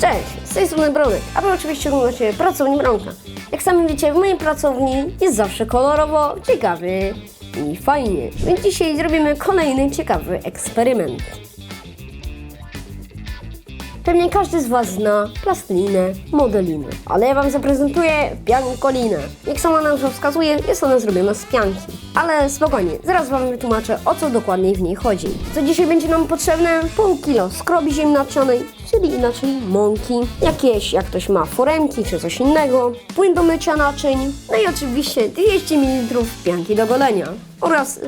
Cześć, z tej strony Bronek, a wy oczywiście oglądacie Pracowni Bronka. Jak sami wiecie, w mojej pracowni jest zawsze kolorowo, ciekawy i fajnie. Więc dzisiaj zrobimy kolejny ciekawy eksperyment. Pewnie każdy z Was zna plastelinę, modelinę, ale ja Wam zaprezentuję piankolinę. Jak sama nazwa wskazuje, jest ona zrobiona z pianki. Ale spokojnie, zaraz Wam wytłumaczę, o co dokładnie w niej chodzi. Co dzisiaj będzie nam potrzebne? Pół kilo skrobi ziemniaczanej, czyli inaczej mąki, jakieś, jak ktoś ma foremki czy coś innego, płyn do mycia naczyń, no i oczywiście 200 ml pianki do golenia oraz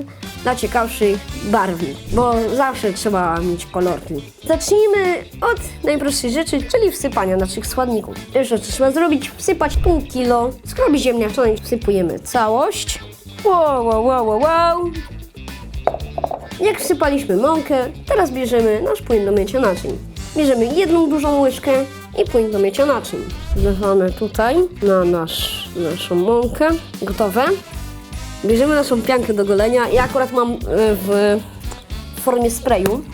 dla ciekawszych barwnik, bo zawsze trzeba mieć kolorki. Zacznijmy od najprostszej rzeczy, czyli wsypania naszych składników. Pierwsze co trzeba zrobić, wsypać pół kilo skrobi ziemniaczanej, wsypujemy całość. Wow, wow, wow, wow, wow. Jak wsypaliśmy mąkę, teraz bierzemy nasz płyn do mycia naczyń. Bierzemy jedną dużą łyżkę i płyn do mycia naczyń. Wlewamy tutaj na nasz, naszą mąkę. Gotowe. Bierzemy naszą piankę do golenia. Ja akurat mam e, w formie sprayu.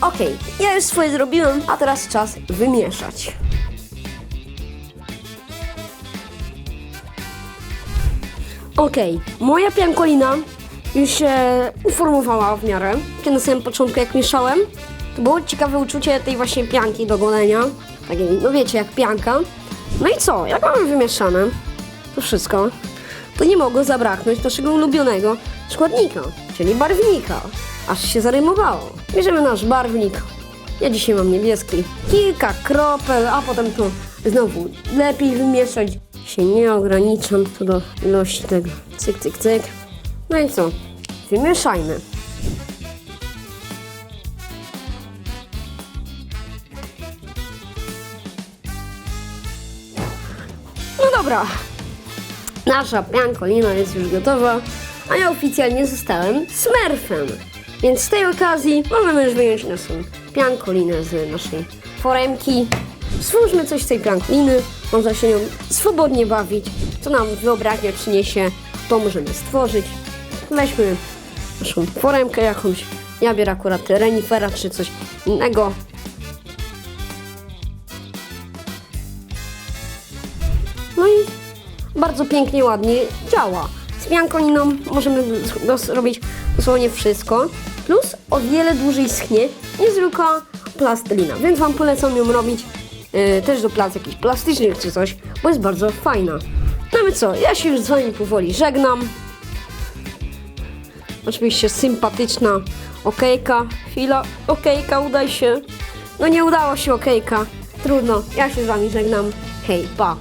Ok, ja już swoje zrobiłem, a teraz czas wymieszać. Okej, moja piankolina już się uformowała w miarę. Czy na samym początku jak mieszałem, to było ciekawe uczucie tej właśnie pianki do golenia. Takiej, no wiecie, jak pianka. No i co, jak mamy wymieszane to wszystko, to nie mogło zabraknąć naszego ulubionego składnika, czyli barwnika. Aż się zarymowało. Bierzemy nasz barwnik. Ja dzisiaj mam niebieski. Kilka kropel, a potem to znowu lepiej wymieszać. Się nie ograniczam co do ilości tego. Cyk, cyk, cyk. No i co? Wymieszajmy. Dobra. Nasza piankolina jest już gotowa, a ja oficjalnie zostałem smurfem. Więc z tej okazji możemy już wyjąć naszą piankolinę z naszej foremki. Stwórzmy coś z tej piankoliny, można się nią swobodnie bawić. Co nam wyobraźnia przyniesie, to możemy stworzyć. Weźmy naszą foremkę jakąś. Ja biorę akurat renifera czy coś innego. No i bardzo pięknie, ładnie działa. Z piankoliną możemy zrobić dosłownie wszystko, plus o wiele dłużej schnie niż zwykła plastelina, więc Wam polecam ją robić yy, też do plac jakichś plastycznych czy coś, bo jest bardzo fajna. No i co, ja się już z Wami powoli żegnam. Oczywiście sympatyczna okejka, chwila, okejka, udaj się. No nie udało się okejka, trudno, ja się z Wami żegnam, hej, pa.